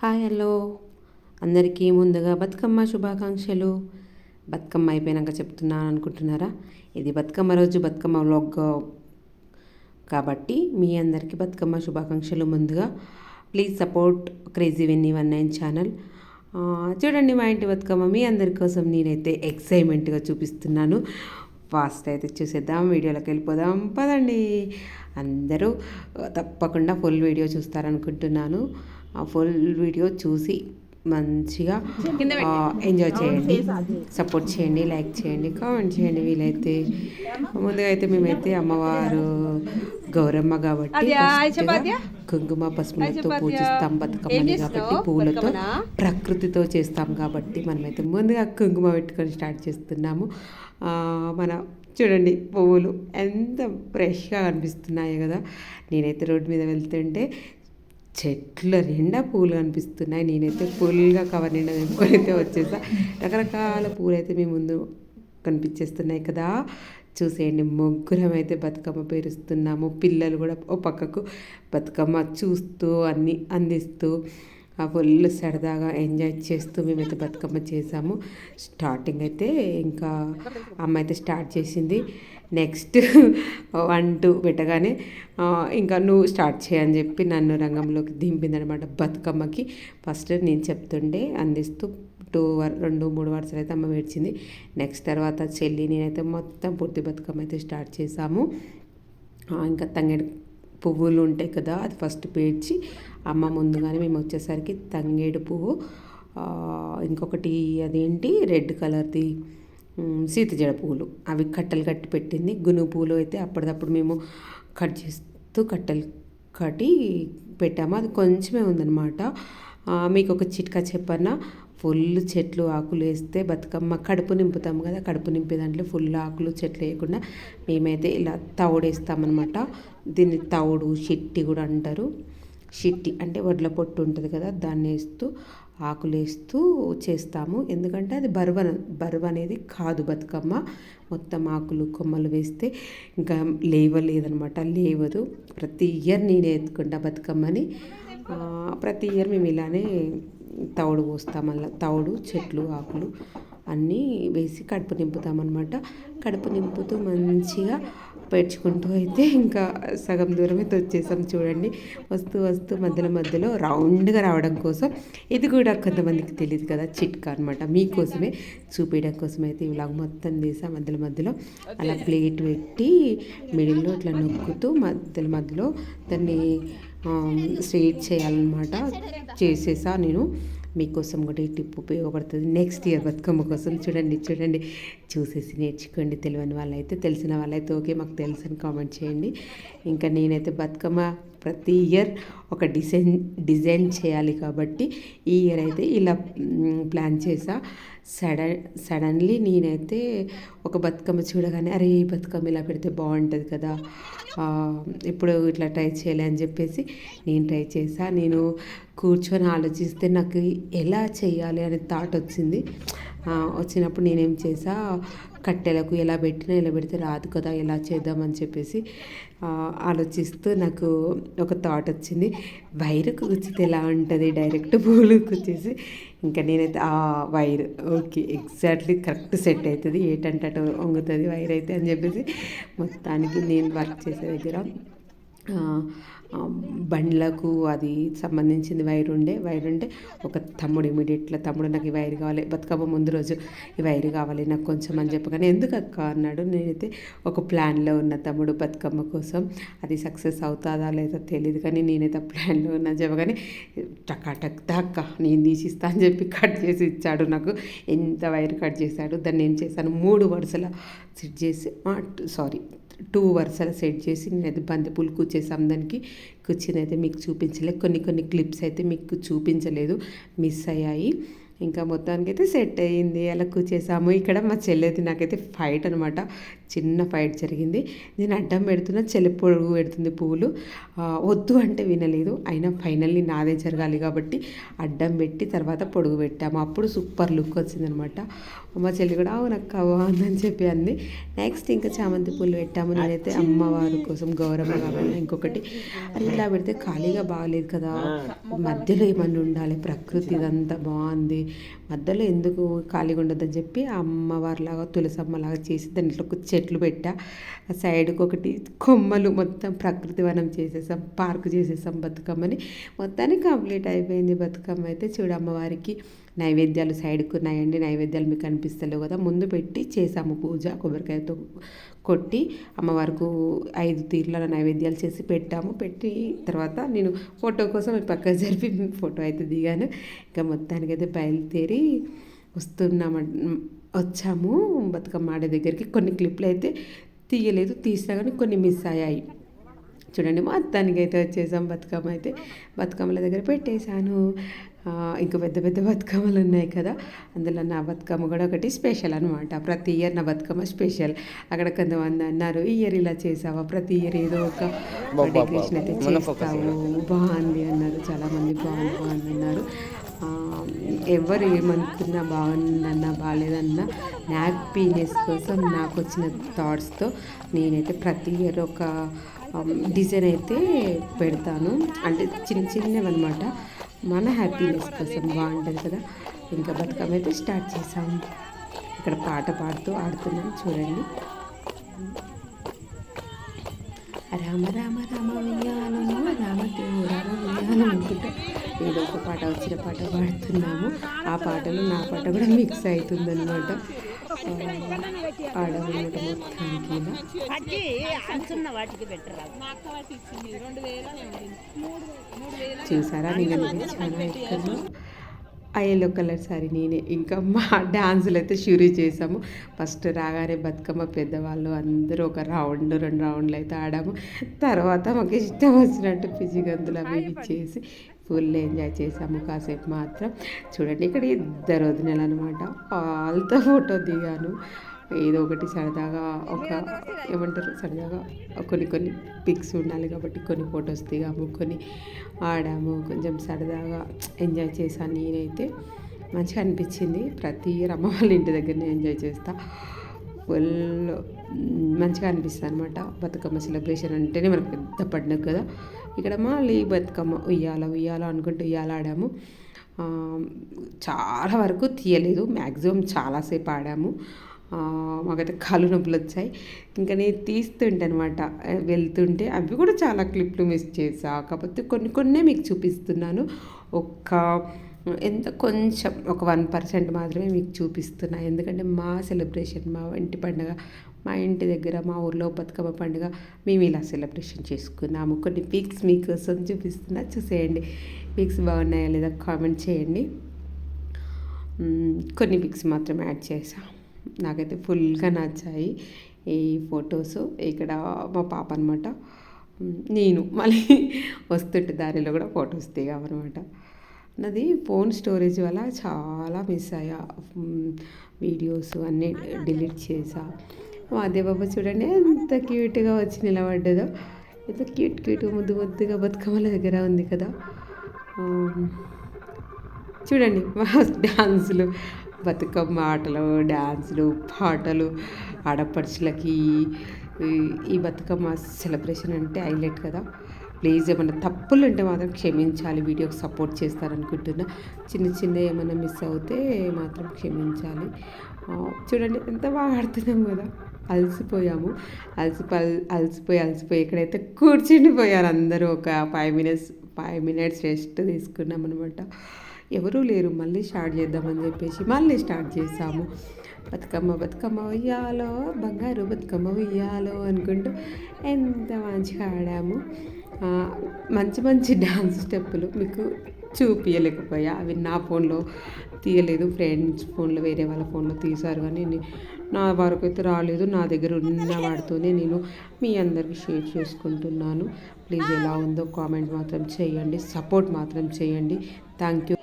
Hi hello. అందరికీ ముందుగా బతుకమ్మ శుభాకాంక్షలు. బతుకమ్మ అయిపోయినాక చెప్తున్నాను అనుకుంటున్నారా? ఇది బతుకమ్మ రోజు బతుకమ్మ వ్లాగ్ కాబట్టి మీ అందరికీ బతుకమ్మ శుభాకాంక్షలు ముందుగా. Please support crazy Winnie one nine channel చూడండి మా ఇంటి బతుకమ్మ. మీ అందరి కోసం నేనైతే ఎక్సైట్మెంట్గా చూపిస్తున్నాను. ఫాస్ట్ అయితే చూసేద్దాం వీడియోలోకి వెళ్ళిపోదాం. పదండి. అందరూ తప్పకుండా ఫుల్ వీడియో చూస్తారనుకుంటున్నాను. ఆ ఫుల్ వీడియో చూసి మంచిగా ఎంజాయ్ చేయండి. సపోర్ట్ చేయండి లైక్ చేయండి కామెంట్ చేయండి వీలైతే. ముందుగా అయితే మేమైతే అమ్మవారు గౌరమ్మ కాబట్టి కుంకుమ పసుపులతో పూజిస్తాం బతుకమ్మని కాబట్టి పూలతో ప్రకృతితో చేస్తాం కాబట్టి మనమైతే ముందుగా కుంకుమ పెట్టుకొని స్టార్ట్ చేస్తున్నాము. మన చూడండి పువ్వులు ఎంత ఫ్రెష్గా కనిపిస్తున్నాయి కదా. నేనైతే రోడ్డు మీద వెళ్తుంటే చెట్ల నిండా పూలు కనిపిస్తున్నాయి. నేనైతే ఫుల్గా కవర్ నిండా తెంపుకొని అయితే వచ్చేసా. రకరకాల పూలు అయితే మీ ముందు కనిపించేస్తున్నాయి కదా. చూసేయండి ముగ్గురం అయితే బతుకమ్మ పేరుస్తున్నాము. పిల్లలు కూడా ఓ పక్కకు బతుకమ్మ చూస్తూ అన్ని అందిస్తూ ఫుల్ సరదాగా ఎంజాయ్ చేస్తూ మేమైతే బతుకమ్మ చేసాము. స్టార్టింగ్ అయితే ఇంకా అమ్మ అయితే స్టార్ట్ చేసింది. నెక్స్ట్ వన్ టూ పెట్టగానే ఇంకా నువ్వు స్టార్ట్ చేయని చెప్పి నన్ను రంగంలోకి దింపిందనమాట బతుకమ్మకి. ఫస్ట్ నేను చెప్తుండే అందిస్తూ టూ వర్ రెండు మూడు వరుసలు అయితే అమ్మ వేడ్చింది నెక్స్ట్ తర్వాత చెల్లి నేనైతే మొత్తం పూర్తి బతుకమ్మ అయితే స్టార్ట్ చేసాము. ఇంకా తంగడి పువ్వులు ఉంటాయి కదా అది ఫస్ట్ పేర్చి అమ్మ ముందుగానే మేము వచ్చేసరికి తంగేడు పువ్వు ఇంకొకటి అదేంటి? రెడ్ కలర్ది సీతజడ పువ్వులు. అవి కట్టలు కట్టి పెట్టింది. గును పువ్వులు అయితే అప్పటిదప్పుడు మేము కట్ చేస్తూ కట్టెలు కట్టి పెట్టాము. అది కొంచెమే ఉందన్నమాట. మీకు ఒక చిట్కా చెప్పన్నా. ఫుల్ చెట్లు ఆకులు వేస్తే బతుకమ్మ కడుపు నింపుతాం కదా కడుపు నింపే దాంట్లో ఫుల్ ఆకులు చెట్లు వేయకుండా మేమైతే ఇలా తవుడేస్తామన్నమాట దీన్ని తవుడు షిట్టి కూడా అంటారు. షిట్టి అంటే వడ్ల పొట్టు ఉంటుంది కదా దాన్ని వేస్తూ ఆకులు వేస్తూ చేస్తాము. ఎందుకంటే అది బరువు బరువు అనేది కాదు బతుకమ్మ. మొత్తం ఆకులు కొమ్మలు వేస్తే ఇంకా లేవలేదనమాట లేవదు. ప్రతి ఇయర్ నేను ఎత్తుకుంటా బతుకమ్మని. ప్రతి ఇయర్ మేము ఇలానే తవుడు పోస్తాం మళ్ళీ తవుడు చెట్లు ఆకులు అన్నీ వేసి కడుపు నింపుతామన్నమాట కడుపు నింపుతూ మంచిగా పేర్చుకుంటూ అయితే ఇంకా సగం దూరం అయితే వచ్చేసాం చూడండి. వస్తూ వస్తూ మధ్యలో మధ్యలో రౌండ్గా రావడం కోసం ఇది కూడా కొంతమందికి తెలియదు కదా చిట్కా అనమాట మీకోసమే చూపించడం కోసం అయితే ఇలాగ మొత్తం తీసాం మధ్యలో మధ్యలో. అలా ప్లేట్ పెట్టి మిడిల్లో ఇట్లా నొక్కుతూ మధ్యలో మధ్యలో దాన్ని స్టేట్ చేయాలన్నమాట. చేసేసా నేను. మీకోసం కూడా ఈ టిప్ ఉపయోగపడుతుంది. నెక్స్ట్ ఇయర్ బతుకమ్మ కోసం చూడండి చూడండి. చూసేసి నేర్చుకోండి. తెలియని వాళ్ళైతే తెలిసిన వాళ్ళైతే ఓకే మాకు తెలుసు అని కామెంట్ చేయండి. ఇంకా నేనైతే బతుకమ్మ ప్రతి ఇయర్ ఒక డిజైన్ డిజైన్ చేయాలి కాబట్టి ఈ ఇయర్ అయితే ఇలా ప్లాన్ చేసా. సడన్ సడన్లీ నేనైతే ఒక బతుకమ్మ చూడగానే అరే ఈ బతుకమ్మ ఇలా పెడితే బాగుంటుంది కదా ఇప్పుడు ఇట్లా ట్రై చేయాలి అని చెప్పేసి నేను ట్రై చేసా. నేను కూర్చొని ఆలోచిస్తే నాకు ఎలా చేయాలి అనే థాట్ వచ్చింది. వచ్చినప్పుడు నేనేం చేసా కట్టెలకు ఎలా పెట్టినా ఎలా పెడితే రాదు కదా ఎలా చేద్దామని చెప్పేసి ఆలోచిస్తూ నాకు ఒక థాట్ వచ్చింది. వైర్ కుచ్చితే ఎలా ఉంటుంది? డైరెక్ట్ పూలు కూర్చేసి ఇంకా నేనైతే ఆ wire okay exactly correct set అవుతుంది. ఏటంటే అటు వంగుతుంది వైర్ అయితే అని చెప్పేసి మొత్తానికి నేను వర్క్ చేసే దగ్గర బండ్లకు అది సంబంధించింది వైర్ ఉండే వైర్ ఉంటే ఒక తమ్ముడు ఇమీడియట్లో తమ్ముడు నాకు ఈ వైర్ కావాలి బతుకమ్మ ముందు రోజు ఈ వైర్ కావాలి నాకు కొంచెం అని చెప్పగానే ఎందుకు అక్క? అన్నాడు. నేనైతే ఒక ప్లాన్లో ఉన్న తమ్ముడు బతుకమ్మ కోసం అది సక్సెస్ అవుతుందా లేదా తెలియదు కానీ నేనైతే ఆ ప్లాన్లో ఉన్నా చెప్పగానే టక్ దాక్క నేను తీసిస్తా అని చెప్పి కట్ చేసి ఇచ్చాడు నాకు. ఎంత వైర్ కట్ చేశాడు దాన్ని ఏం చేశాను మూడు వరుసల సెట్ చేసి సారీ టూ వరుసలు సెట్ చేసి నేనైతే బంతిపూలు కూర్చేసాం దానికి. కూర్చుని అయితే మీకు చూపించలేదు కొన్ని కొన్ని క్లిప్స్ అయితే మీకు చూపించలేదు. మిస్ అయ్యాయి. ఇంకా మొత్తానికి అయితే సెట్ అయ్యింది. అలా కూర్చేసాము. ఇక్కడ మా చెల్లెది నాకైతే ఫైట్ అనమాట చిన్న ఫైట్ జరిగింది. నేను అడ్డం పెడుతున్న చెల్లి పొడుగు పెడుతుంది పువ్వులు. వద్దు అంటే వినలేదు. అయినా ఫైనల్లీ నాదే జరగాలి కాబట్టి అడ్డం పెట్టి తర్వాత పొడుగు పెట్టాము. అప్పుడు సూపర్ లుక్ వచ్చిందనమాట. మా చెల్లి కూడా అవునక్క బాగుందని చెప్పి అంది. నెక్స్ట్ ఇంకా చామంతి పూలు పెట్టాము. నేనైతే అమ్మవారి కోసం గౌరమ్మ కాబట్టి ఇంకొకటి అది ఇలా పెడితే ఖాళీగా బాగాలేదు కదా. మధ్యలో ఏమన్నా ఉండాలి? ప్రకృతి ఇదంతా బాగుంది. మధ్యలో ఎందుకు ఖాళీగా ఉండదని చెప్పి అమ్మవారిలాగా తులసమ్మలాగా చేసి దాంట్లో చెట్లు పెట్టా. సైడ్కి ఒకటి కొమ్మలు మొత్తం ప్రకృతి వనం చేసేసాం పార్క్ చేసేసాం బతుకమ్మని. మొత్తానికి కంప్లీట్ అయిపోయింది బతుకమ్మ అయితే. చూడు అమ్మవారికి నైవేద్యాలు సైడ్కి ఉన్నాయండి. నైవేద్యాలు మీకు కనిపిస్తలేవు కదా. ముందు పెట్టి చేసాము పూజ. కొబ్బరికాయతో కొట్టి అమ్మవారికి ఐదు తీర్ల నైవేద్యాలు చేసి పెట్టాము. పెట్టి తర్వాత నేను ఫోటో కోసం పక్క జరిపి ఫోటో అయితే దిగాను. ఇంకా మొత్తానికి అయితే బయలుదేరి వస్తున్నాం వచ్చాము. బతుకమ్మ ఆడే దగ్గరికి కొన్ని క్లిప్లు అయితే తీయలేదు తీసినా కానీ కొన్ని మిస్ అయ్యాయి. చూడండి మొత్తానికి అయితే వచ్చేసాం బతుకమ్మ అయితే. బతుకమ్మల దగ్గర పెట్టేశాను. ఇంకా పెద్ద పెద్ద బతుకమ్మలు ఉన్నాయి కదా. అందులో నా బతుకమ్మ కూడా ఒకటి స్పెషల్ అనమాట ప్రతి ఇయర్ నా బతుకమ్మ స్పెషల్. అక్కడ కొంతమంది అన్నారు ఈ ఇయర్ ఇలా చేసావా? ప్రతి ఇయర్ ఏదో ఒక డెకరేషన్ అయితే చేస్తావు. బాగుంది అన్నారు. చాలామంది బాగుంది బాగుంది అన్నారు. ఎవరు ఏమనుకున్నా బాగుందన్నా బాగాలేదన్నా హ్యాపీనెస్ కోసం నాకు వచ్చిన థాట్స్తో నేనైతే ప్రతి ఇయర్ ఒక డిజైన్ అయితే పెడతాను. అంటే చిన్న చిన్నవి అనమాట మన హ్యాపీనెస్ కోసం బాగుంటుంది కదా. ఇంకా బతుకమ్మ అయితే స్టార్ట్ చేసాం. ఇక్కడ పాట పాడుతూ ఆడుతున్నాం. చూడండి. రామ రామ రామ వియ్యాలము రామదేవు రామ వియ్యాలం అనుకుంటా. ఏదో ఒక పాట వచ్చిన పాట పాడుతున్నాము. ఆ పాటలో నా పాట కూడా మిక్స్ మొత్తానికి వాటికి అంచున్న వాటికి పెట్టరా? చూసారా? నేను చాలా ఎక్కువ ఆ ఎల్లో కలర్ సారీ నేనే. ఇంకా మా డాన్సులు అయితే షూరీ చేసాము ఫస్ట్ రాగానే బతుకమ్మ పెద్దవాళ్ళు అందరూ ఒక రౌండ్ రెండు రౌండ్లు అయితే ఆడాము. తర్వాత మాకు ఇష్టం వచ్చినట్టు పిజి గంతులు అవి చేసి ఫుల్ ఎంజాయ్ చేసాము కాసేపు మాత్రం చూడండి ఇక్కడ ఇద్దరు వదినలు అనమాట వాళ్ళతో ఫోటో దిగాను. ఏదో ఒకటి సరదాగా ఒక ఏమంటారు సరదాగా కొన్ని కొన్ని పిక్స్ ఉండాలి కాబట్టి కొన్ని ఫొటోస్ దిగాము కొన్ని ఆడాము కొంచెం సరదాగా ఎంజాయ్ చేశాను నేనైతే. మంచిగా అనిపించింది. ప్రతి ఇయర్ అమ్మ వాళ్ళ ఇంటి దగ్గరనే ఎంజాయ్ చేస్తా. ఫుల్ మంచిగా అనిపిస్తుంది అనమాట బతుకమ్మ సెలబ్రేషన్ అంటేనే మనకు పెద్ద పండుగ కదా. ఇక్కడ మళ్ళీ బతుకమ్మ ఉయ్యాల ఉయ్యాల అనుకుంటూ ఉయ్యాల ఆడాము. చాలా వరకు తీయలేదు. మ్యాక్సిమం చాలాసేపు ఆడాము. మాకైతే కాలు నొప్పులు వచ్చాయి. ఇంకా నేను తీస్తుంటే అనమాట వెళ్తుంటే అవి కూడా చాలా క్లిప్లు మిస్ చేసా కాకపోతే కొన్ని కొన్నే మీకు చూపిస్తున్నాను. ఒక్క ఎంత కొంచెం ఒక వన్ పర్సెంట్ మాత్రమే మీకు చూపిస్తున్నా. ఎందుకంటే మా సెలబ్రేషన్ మా ఇంటి పండుగ మా ఇంటి దగ్గర మా ఊర్లో బతుకమ్మ పండుగ మేము ఇలా సెలబ్రేషన్ చేసుకున్నాము. కొన్ని పిక్స్ మీకోసం చూపిస్తున్నా. చూసేయండి. పిక్స్ బాగున్నాయా లేదా కామెంట్ చేయండి. కొన్ని పిక్స్ మాత్రం యాడ్ చేసాం నాకైతే ఫుల్గా నచ్చాయి ఈ ఫొటోస్. ఇక్కడ మా పాప అనమాట నేను మళ్ళీ వస్తుంటే దారిలో కూడా ఫొటోస్ దిగామన్నమాట. నాది ఫోన్ స్టోరేజ్ వల్ల చాలా మిస్ అయ్యా. వీడియోస్ అన్నీ డిలీట్ చేసా. అదే బాబా చూడండి ఎంత క్యూట్గా వచ్చి నిలబడ్డదో ఎంత క్యూట్ క్యూట్ ముద్దు ముద్దుగా బతుకమ్మల దగ్గర ఉంది కదా. చూడండి మా డ్యాన్సులు బతుకమ్మ ఆటలు డ్యాన్సులు పాటలు ఆడపడుచులకి ఈ- బతుకమ్మ సెలబ్రేషన్ అంటే హైలైట్ కదా. ప్లీజ్ ఏమైనా తప్పులు ఉంటే మాత్రం క్షమించాలి. వీడియోకి సపోర్ట్ చేస్తారనుకుంటున్నా. చిన్న చిన్న ఏమైనా మిస్ అవుతే మాత్రం క్షమించాలి. చూడండి ఎంత బాగా ఆడుతున్నాం కదా. అలసిపోయాము. అలసిపో అలసిపోయి అలసిపోయి ఎక్కడైతే కూర్చుండిపోయారు అందరూ ఒక five minutes five minutes rest తీసుకున్నాం అనమాట ఎవరూ లేరు మళ్ళీ స్టార్ట్ చేద్దామని చెప్పేసి మళ్ళీ స్టార్ట్ చేసాము బతుకమ్మ బతుకమ్మ ఉయ్యాలో బంగారు బతుకమ్మ ఉయ్యాలో అనుకుంటూ ఎంత మంచిగా ఆడాము. మంచి మంచి డాన్స్ స్టెప్పులు మీకు చూపించలేకపోయా అవి నా ఫోన్లో తీయలేదు ఫ్రెండ్స్ ఫోన్లో వేరే వాళ్ళ ఫోన్లో తీశారు కానీ నా వరకు అయితే రాలేదు. నా దగ్గర ఉన్న వాటితోనే నేను మీ అందరికీ షేర్ చేసుకుంటున్నాను. ప్లీజ్ ఎలా ఉందో కామెంట్ మాత్రం చేయండి సపోర్ట్ మాత్రం చేయండి. Thank you.